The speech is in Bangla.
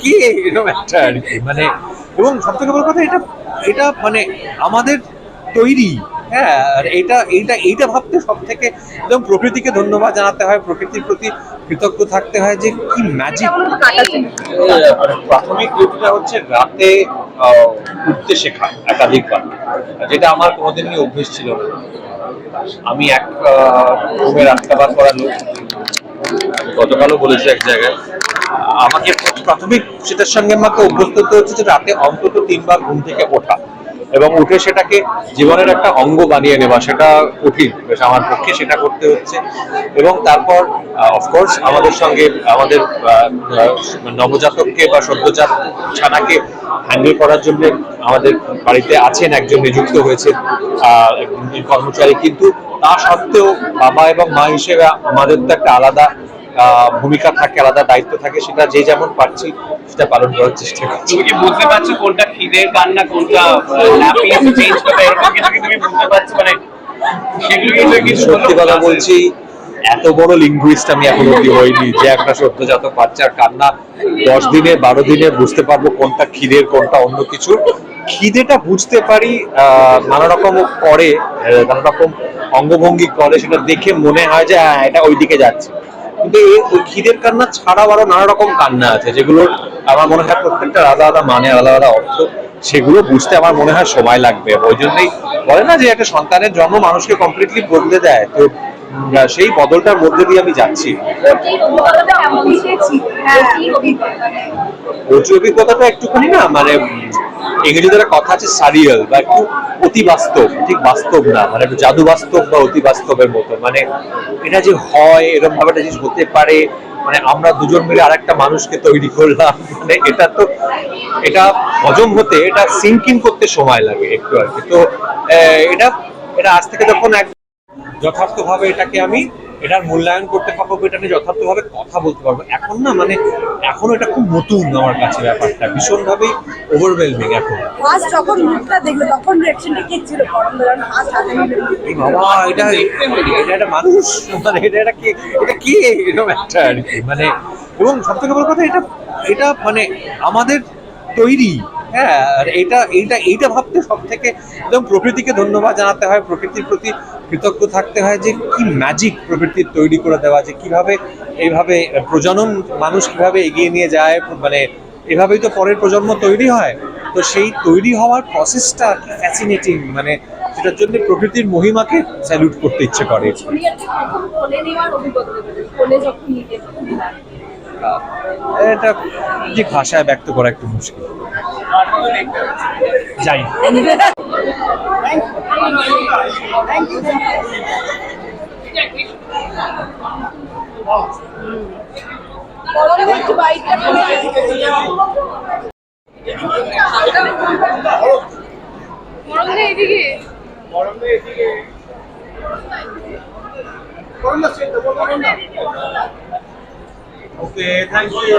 কি? এরকম একটা আর কি মানে এবং সব থেকে বড় কথা, এটা এটা মানে আমাদের তৈরি। হ্যাঁ আর এটা, এইটা এইটা ভাবতে সব থেকে একদম প্রকৃতিকে ধন্যবাদ জানাতে হয়, প্রকৃতির প্রতি কৃতজ্ঞ থাকতে হয় যে কি ম্যাজিক প্রাথমিক ডিউটিটা হচ্ছে রাতে উঠতে শেখা, একাধিকবার। যেটা আমার কোনোদিনই অভ্যেস ছিল আমি এক রুমে রাত্রাবার করা লোক। গতকালও বলেছি এক জায়গায় আমাকে প্রাথমিক সেটার সঙ্গে আমাকে অভ্যস্ত হতে হচ্ছে যে রাতে অন্তত তিনবার ঘুম থেকে ওঠা এবং উঠে সেটাকে জীবনের একটা অঙ্গ বানিয়ে নেওয়া, সেটা কঠিন। বেশ আমার পক্ষে সেটা করতে হচ্ছে। এবং তারপর অফকোর্স আমাদের সঙ্গে, আমাদের নবজাতককে বা সদ্যজাত ছানাকে হ্যান্ডেল করার জন্য আমাদের বাড়িতে আছেন একজন, নিযুক্ত হয়েছে কর্মচারী। কিন্তু তা সত্ত্বেও বাবা এবং মা হিসেবে আমাদের তো একটা আলাদা ভূমিকা থাকে আলাদা দায়িত্ব থাকে সেটা যে যেমন পারছি সেটা পালন করার চেষ্টা করছি। তুমি বুঝতে পারছ কোনটা খিদের কান্না কোনটা হ্যাপিনেস চেঞ্জ করবে? এরকম কিছু তুমি বুঝতে পারছ মানে সেগুলো সত্যি কথা বলছি এত বড় লিঙ্গুইস্ট আমি এখন অব্দি হইনি যে একটা সদ্যজাত বাচ্চার কান্না দশ দিনে বারো দিনে বুঝতে পারব কোনটা খিদের কোনটা অন্য কিছু খিদেটা বুঝতে পারি আহ, নানা রকম করে নানা রকম অঙ্গভঙ্গি করে সেটা দেখে মনে হয় যে হ্যাঁ এটা ওইদিকে যাচ্ছে। কিন্তু ওই খিদের কান্না ছাড়াও আরও নানা রকম কান্না আছে যেগুলো আমার মনে হয় প্রত্যেকটা আলাদা আলাদা মানে আলাদা আলাদা অর্থ সেগুলো বুঝতে আমার মনে হয় সময় লাগবে। ওই জন্যই বলে না যে একটা সন্তানের জন্ম মানুষকে কমপ্লিটলি বদলে দেয়। তো সেই বদলটার মধ্যে দিয়ে আমি যাচ্ছি। অভিজ্ঞতাটা একটুখানি না মানে ইংরেজিতে একটা কথা আছে সারিয়াল, বা একটু অতি বাস্তব ঠিক বাস্তব না মানে একটু জাদু বাস্তব বা অতি বাস্তবের মতো। মানে এটা যে হয় এরকম ভাবে একটা জিনিস হতে পারে মানে আমরা দুজন মিলে আরেকটা মানুষকে তৈরি করলাম মানে এটা তো, এটা হজম হতে, এটা সিঙ্কিং করতে সময় লাগে একটু আর কি। তো এটা এটা আজ থেকে যখন এক যথার্থভাবে এটাকে আমি এটার মূল্যায়ন করতে পারব এটা নিয়ে যথার্থভাবে কথা বলতে পারব? এখন না মানে এখনও এটা খুব নতুন আমার কাছে ব্যাপারটা। ভীষণভাবেই ওভারওয়েলমিং এখন। ফার্স্ট যখন মুখটা দেখল তখন রিঅ্যাকশনটা কি ছিল? এই বাবা এটা এটা একটা মানুষ মানে এটা এটা কি এটা কি? এরকম একটা আর কি মানে এবং সব থেকে বড় কথা এটা এটা মানে আমাদের তৈরি হ্যাঁ আর এটা এইটা এইটা ভাবতে সব থেকে একদম প্রকৃতিকে ধন্যবাদ জানাতে হয় প্রকৃতির প্রতি কৃতজ্ঞ থাকতে হয় যে কি ম্যাজিক প্রকৃতির তৈরি করে দেওয়া যে কীভাবে এইভাবে প্রজনন মানুষ কীভাবে এগিয়ে নিয়ে যায় মানে এভাবেই তো পরের প্রজন্ম তৈরি হয়। তো সেই তৈরি হওয়ার প্রসেসটা ফ্যাসিনেটিং মানে সেটার জন্য প্রকৃতির মহিমাকে স্যালুট করতে ইচ্ছে করে। আহ, এটা যে ভাষায় ব্যক্ত করা একটু মুশকিল। যাই। পরম এদিকে ওকে থ্যাংক ইউ